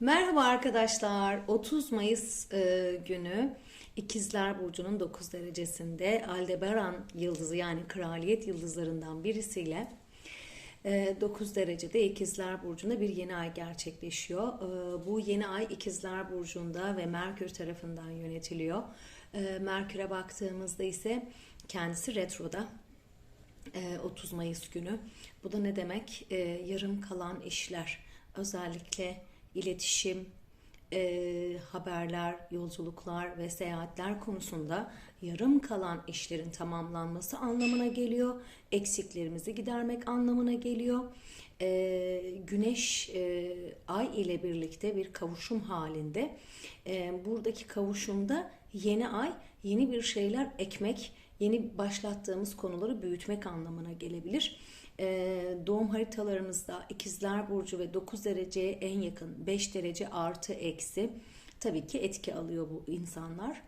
Merhaba arkadaşlar. 30 Mayıs e, günü İkizler Burcu'nun 9 derecesinde Aldebaran yıldızı yani kraliyet yıldızlarından birisiyle e, 9 derecede İkizler Burcu'nda bir yeni ay gerçekleşiyor. E, bu yeni ay İkizler Burcu'nda ve Merkür tarafından yönetiliyor. E, Merkür'e baktığımızda ise kendisi retroda. E, 30 Mayıs günü. Bu da ne demek? E, yarım kalan işler. Özellikle iletişim, e, haberler, yolculuklar ve seyahatler konusunda yarım kalan işlerin tamamlanması anlamına geliyor. Eksiklerimizi gidermek anlamına geliyor. E, güneş e, ay ile birlikte bir kavuşum halinde. E, buradaki kavuşumda yeni ay yeni bir şeyler ekmek, yeni başlattığımız konuları büyütmek anlamına gelebilir. Ee, doğum haritalarımızda ikizler burcu ve 9 dereceye en yakın 5 derece artı eksi tabii ki etki alıyor bu insanlar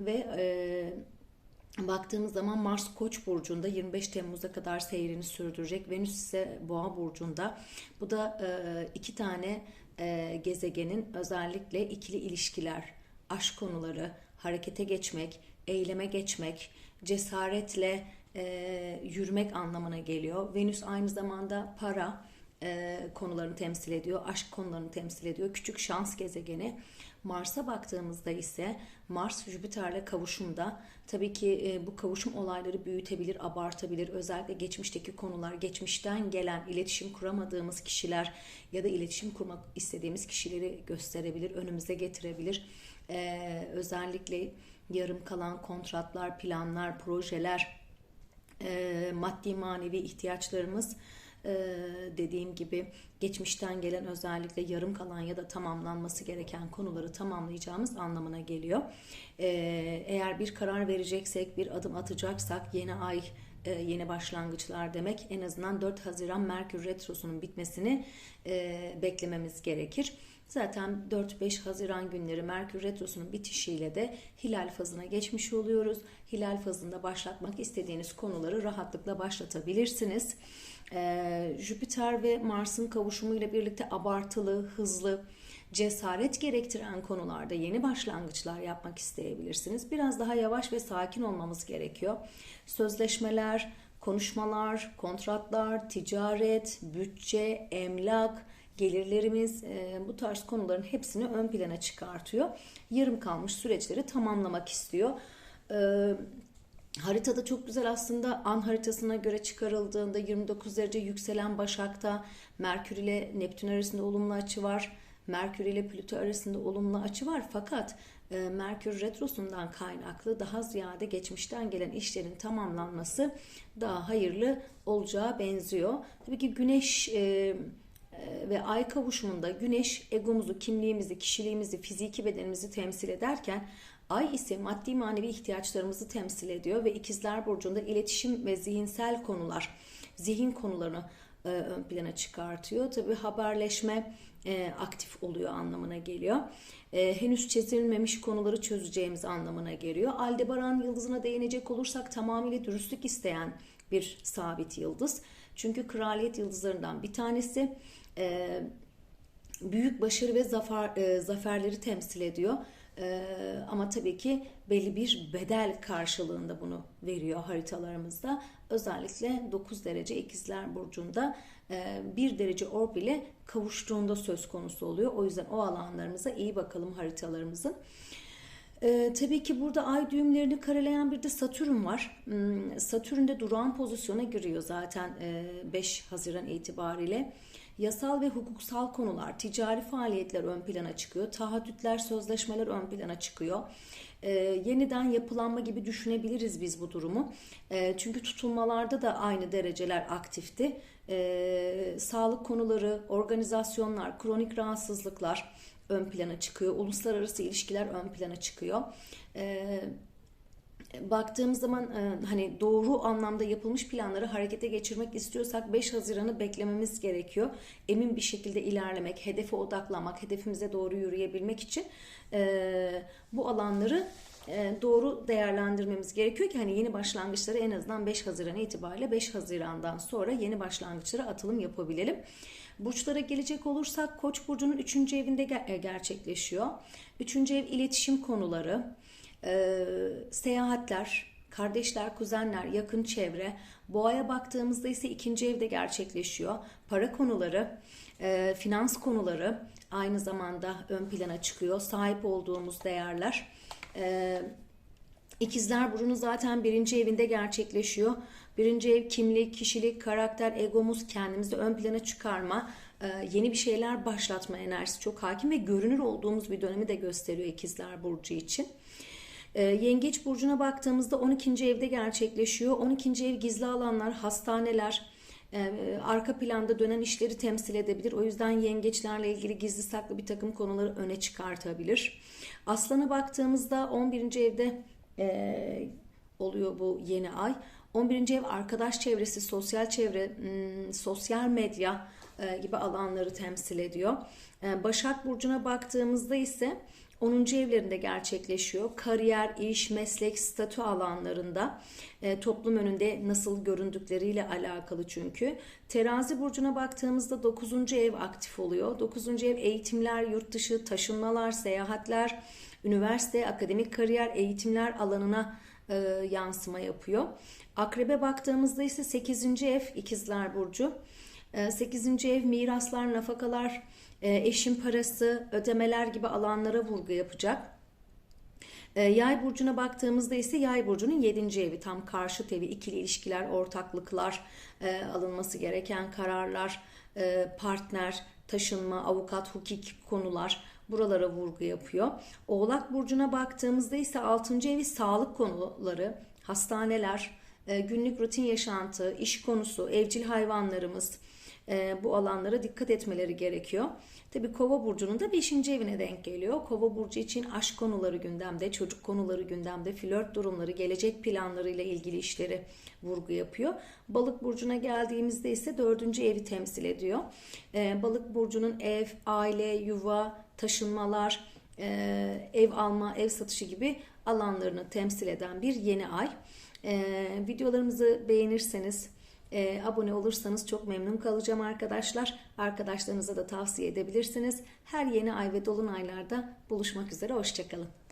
ve e, baktığımız zaman Mars Koç burcunda 25 Temmuz'a kadar seyrini sürdürecek. Venüs ise Boğa burcunda. Bu da e, iki tane e, gezegenin özellikle ikili ilişkiler, aşk konuları, harekete geçmek, eyleme geçmek, cesaretle e, yürümek anlamına geliyor. Venüs aynı zamanda para e, konularını temsil ediyor, aşk konularını temsil ediyor. Küçük şans gezegeni. Mars'a baktığımızda ise Mars Jüpiter'le kavuşumda tabii ki e, bu kavuşum olayları büyütebilir, abartabilir. Özellikle geçmişteki konular, geçmişten gelen iletişim kuramadığımız kişiler ya da iletişim kurmak istediğimiz kişileri gösterebilir, önümüze getirebilir. E, özellikle yarım kalan kontratlar, planlar, projeler, e, maddi manevi ihtiyaçlarımız e, dediğim gibi geçmişten gelen özellikle yarım kalan ya da tamamlanması gereken konuları tamamlayacağımız anlamına geliyor. E, eğer bir karar vereceksek, bir adım atacaksak yeni ay yeni başlangıçlar demek. En azından 4 Haziran Merkür Retrosu'nun bitmesini beklememiz gerekir. Zaten 4-5 Haziran günleri Merkür Retrosu'nun bitişiyle de hilal fazına geçmiş oluyoruz. Hilal fazında başlatmak istediğiniz konuları rahatlıkla başlatabilirsiniz. Ee, Jüpiter ve Mars'ın kavuşumuyla birlikte abartılı, hızlı, cesaret gerektiren konularda yeni başlangıçlar yapmak isteyebilirsiniz. Biraz daha yavaş ve sakin olmamız gerekiyor. Sözleşmeler, konuşmalar, kontratlar, ticaret, bütçe, emlak, gelirlerimiz e, bu tarz konuların hepsini ön plana çıkartıyor. Yarım kalmış süreçleri tamamlamak istiyor. E, haritada çok güzel aslında an haritasına göre çıkarıldığında 29 derece yükselen Başak'ta Merkür ile Neptün arasında olumlu açı var. Merkür ile Plüto arasında olumlu açı var fakat e, Merkür retrosundan kaynaklı daha ziyade geçmişten gelen işlerin tamamlanması daha hayırlı olacağı benziyor. Tabii ki Güneş e, ve ay kavuşumunda güneş egomuzu, kimliğimizi, kişiliğimizi, fiziki bedenimizi temsil ederken ay ise maddi manevi ihtiyaçlarımızı temsil ediyor ve ikizler burcunda iletişim ve zihinsel konular, zihin konularını e, ön plana çıkartıyor. Tabi haberleşme e, aktif oluyor anlamına geliyor. E, henüz çözülmemiş konuları çözeceğimiz anlamına geliyor. Aldebaran yıldızına değinecek olursak tamamıyla dürüstlük isteyen bir sabit yıldız. Çünkü kraliyet yıldızlarından bir tanesi e, büyük başarı ve zafer, e, zaferleri temsil ediyor. E, ama tabii ki belli bir bedel karşılığında bunu veriyor haritalarımızda. Özellikle 9 derece ikizler burcunda e, 1 derece orb ile kavuştuğunda söz konusu oluyor. O yüzden o alanlarımıza iyi bakalım haritalarımızın. Ee, tabii ki burada ay düğümlerini kareleyen bir de Satürn var. Hmm, Satürn de durağan pozisyona giriyor zaten 5 e, Haziran itibariyle. Yasal ve hukuksal konular, ticari faaliyetler ön plana çıkıyor. Taahhütler, sözleşmeler ön plana çıkıyor. Ee, yeniden yapılanma gibi düşünebiliriz biz bu durumu. Ee, çünkü tutulmalarda da aynı dereceler aktifti. Ee, sağlık konuları, organizasyonlar, kronik rahatsızlıklar ön plana çıkıyor. Uluslararası ilişkiler ön plana çıkıyor. Ee, baktığımız zaman e, hani doğru anlamda yapılmış planları harekete geçirmek istiyorsak 5 Haziran'ı beklememiz gerekiyor. Emin bir şekilde ilerlemek, hedefe odaklanmak, hedefimize doğru yürüyebilmek için e, bu alanları e, doğru değerlendirmemiz gerekiyor ki hani yeni başlangıçları en azından 5 Haziran itibariyle 5 Haziran'dan sonra yeni başlangıçlara atılım yapabilelim. Burçlara gelecek olursak Koç burcunun 3. evinde e, gerçekleşiyor. 3. ev iletişim konuları, e, seyahatler, kardeşler, kuzenler, yakın çevre. Boğaya baktığımızda ise ikinci evde gerçekleşiyor. Para konuları, e, finans konuları aynı zamanda ön plana çıkıyor. Sahip olduğumuz değerler. İkizler Burcu'nun zaten birinci evinde gerçekleşiyor. Birinci ev kimlik, kişilik, karakter, egomuz, kendimizi ön plana çıkarma, e, yeni bir şeyler başlatma enerjisi çok hakim ve görünür olduğumuz bir dönemi de gösteriyor İkizler Burcu için. E, Yengeç Burcu'na baktığımızda 12. evde gerçekleşiyor. 12. ev gizli alanlar, hastaneler, e, arka planda dönen işleri temsil edebilir. O yüzden yengeçlerle ilgili gizli saklı bir takım konuları öne çıkartabilir. Aslan'a baktığımızda 11. evde oluyor bu yeni ay. 11. ev arkadaş çevresi, sosyal çevre, hmm, sosyal medya e, gibi alanları temsil ediyor. E, Başak Burcu'na baktığımızda ise 10. evlerinde gerçekleşiyor. Kariyer, iş, meslek, statü alanlarında e, toplum önünde nasıl göründükleriyle alakalı çünkü. Terazi burcuna baktığımızda 9. ev aktif oluyor. 9. ev eğitimler, yurt dışı, taşınmalar, seyahatler, üniversite, akademik kariyer, eğitimler alanına e, yansıma yapıyor. Akrebe baktığımızda ise 8. ev ikizler burcu. 8. ev miraslar, nafakalar, e, eşin parası, ödemeler gibi alanlara vurgu yapacak. E, Yay burcuna baktığımızda ise Yay burcunun 7. evi tam karşıt evi, ikili ilişkiler, ortaklıklar, e, alınması gereken kararlar, partner, taşınma, avukat, hukuk konular buralara vurgu yapıyor. Oğlak burcuna baktığımızda ise 6. evi sağlık konuları, hastaneler, günlük rutin yaşantı, iş konusu, evcil hayvanlarımız, bu alanlara dikkat etmeleri gerekiyor. Tabi Kova burcunun da 5. evine denk geliyor. Kova burcu için aşk konuları gündemde, çocuk konuları gündemde, flört durumları, gelecek planlarıyla ilgili işleri vurgu yapıyor. Balık burcuna geldiğimizde ise 4. evi temsil ediyor. Balık burcunun ev, aile, yuva, taşınmalar, ev alma, ev satışı gibi alanlarını temsil eden bir yeni ay. Videolarımızı beğenirseniz e, abone olursanız çok memnun kalacağım arkadaşlar. Arkadaşlarınıza da tavsiye edebilirsiniz. Her yeni ay ve dolunaylarda buluşmak üzere. Hoşçakalın.